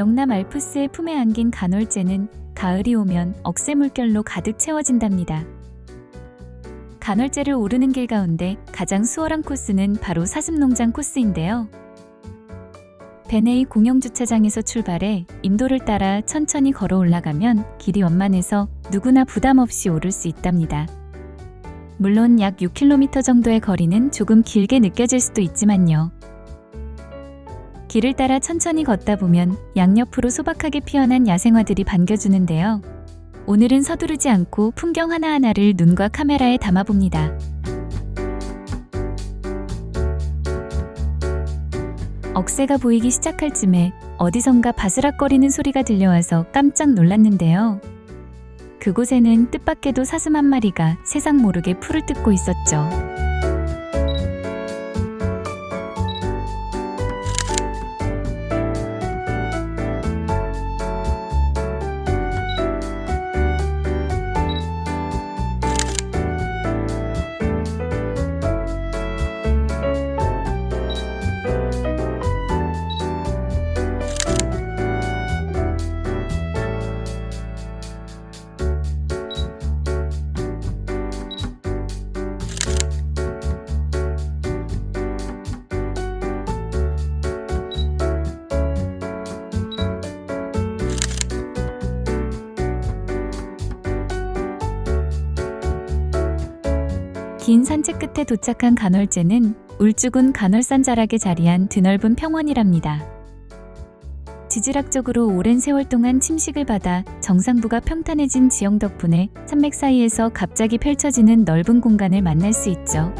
영남 알프스의 품에 안긴 간헐제는 가을이 오면 억새 물결로 가득 채워진답니다. 간헐제를 오르는 길 가운데 가장 수월한 코스는 바로 사슴농장 코스인데요. 베네이 공영주차장에서 출발해 임도를 따라 천천히 걸어 올라가면 길이 완만해서 누구나 부담 없이 오를 수 있답니다. 물론 약 6km 정도의 거리는 조금 길게 느껴질 수도 있지만요. 길을 따라 천천히 걷다 보면 양옆으로 소박하게 피어난 야생화들이 반겨주는데요. 오늘은 서두르지 않고 풍경 하나하나를 눈과 카메라에 담아봅니다. 억새가 보이기 시작할 쯤에 어디선가 바스락거리는 소리가 들려와서 깜짝 놀랐는데요. 그곳에는 뜻밖에도 사슴 한 마리가 세상 모르게 풀을 뜯고 있었죠. 긴 산책 끝에 도착한 간헐제는 울주군 간헐산 자락에 자리한 드넓은 평원이랍니다. 지질학적으로 오랜 세월 동안 침식을 받아 정상부가 평탄해진 지형 덕분에 산맥 사이에서 갑자기 펼쳐지는 넓은 공간을 만날 수 있죠.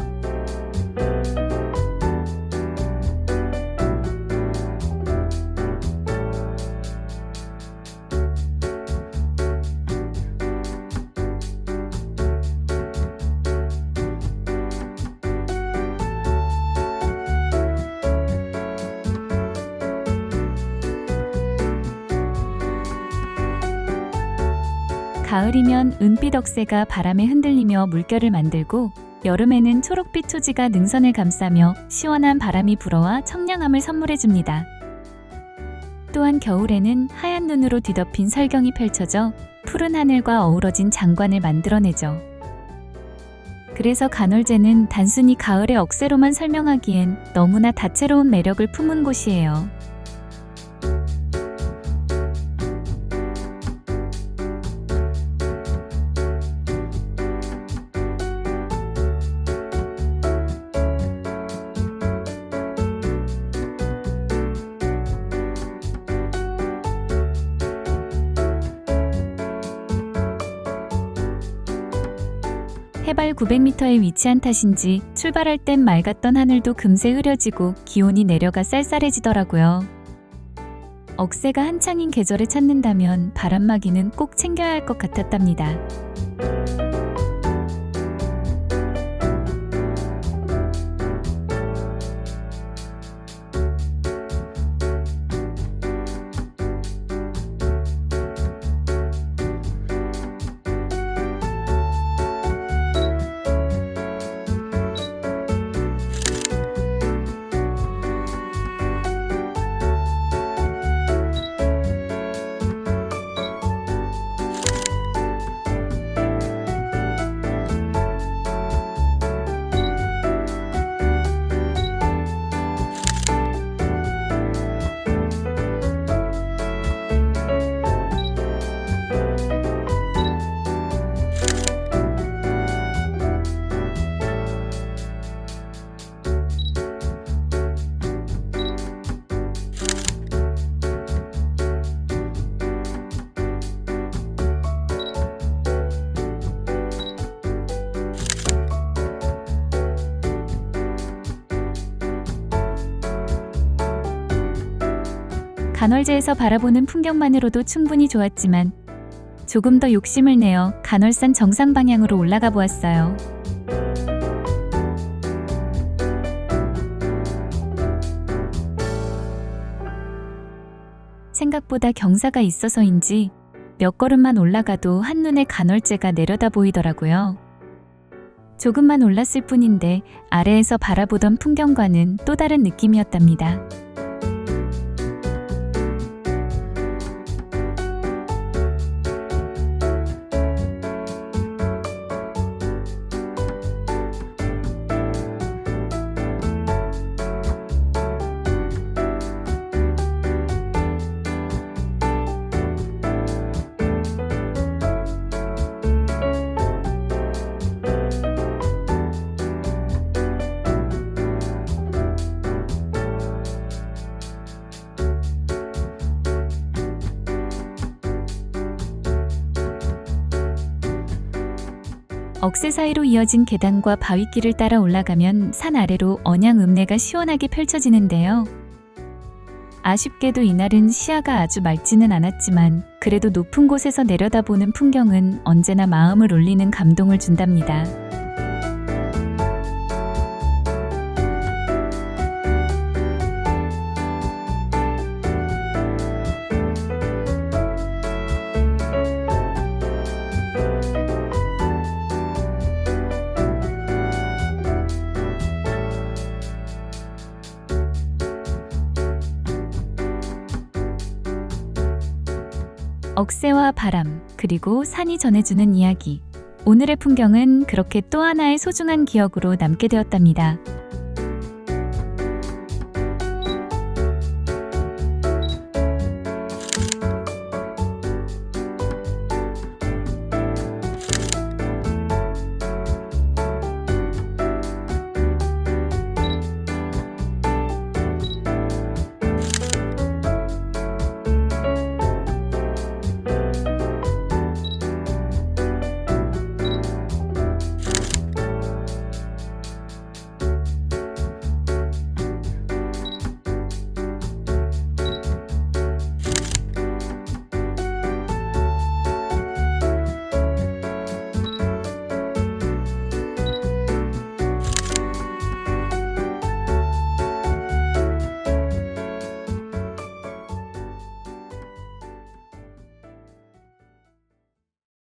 가을이면 은빛 억새가 바람에 흔들리며 물결을 만들고 여름에는 초록빛 초지가 능선을 감싸며 시원한 바람이 불어와 청량함을 선물해 줍니다. 또한 겨울에는 하얀 눈으로 뒤덮인 설경이 펼쳐져 푸른 하늘과 어우러진 장관을 만들어내죠. 그래서 간헐제는 단순히 가을의 억새로만 설명하기엔 너무나 다채로운 매력을 품은 곳이에요. 해발 900m에 위치한 탓인지 출발할 땐 맑았던 하늘도 금세 흐려지고 기온이 내려가 쌀쌀해지더라고요. 억새가 한창인 계절에 찾는다면 바람막이는 꼭 챙겨야 할 것 같았답니다. 간헐제에서 바라보는 풍경만으로도 충분히 좋았지만 조금 더 욕심을 내어 간헐산 정상 방향으로 올라가 보았어요. 생각보다 경사가 있어서인지 몇 걸음만 올라가도 한눈에 간헐제가 내려다 보이더라고요. 조금만 올랐을 뿐인데 아래에서 바라보던 풍경과는 또 다른 느낌이었답니다. 억새 사이로 이어진 계단과 바위길을 따라 올라가면 산 아래로 언양 읍내가 시원하게 펼쳐지는데요. 아쉽게도 이날은 시야가 아주 맑지는 않았지만 그래도 높은 곳에서 내려다보는 풍경은 언제나 마음을 울리는 감동을 준답니다. 억새와 바람, 그리고 산이 전해주는 이야기. 오늘의 풍경은 그렇게 또 하나의 소중한 기억으로 남게 되었답니다.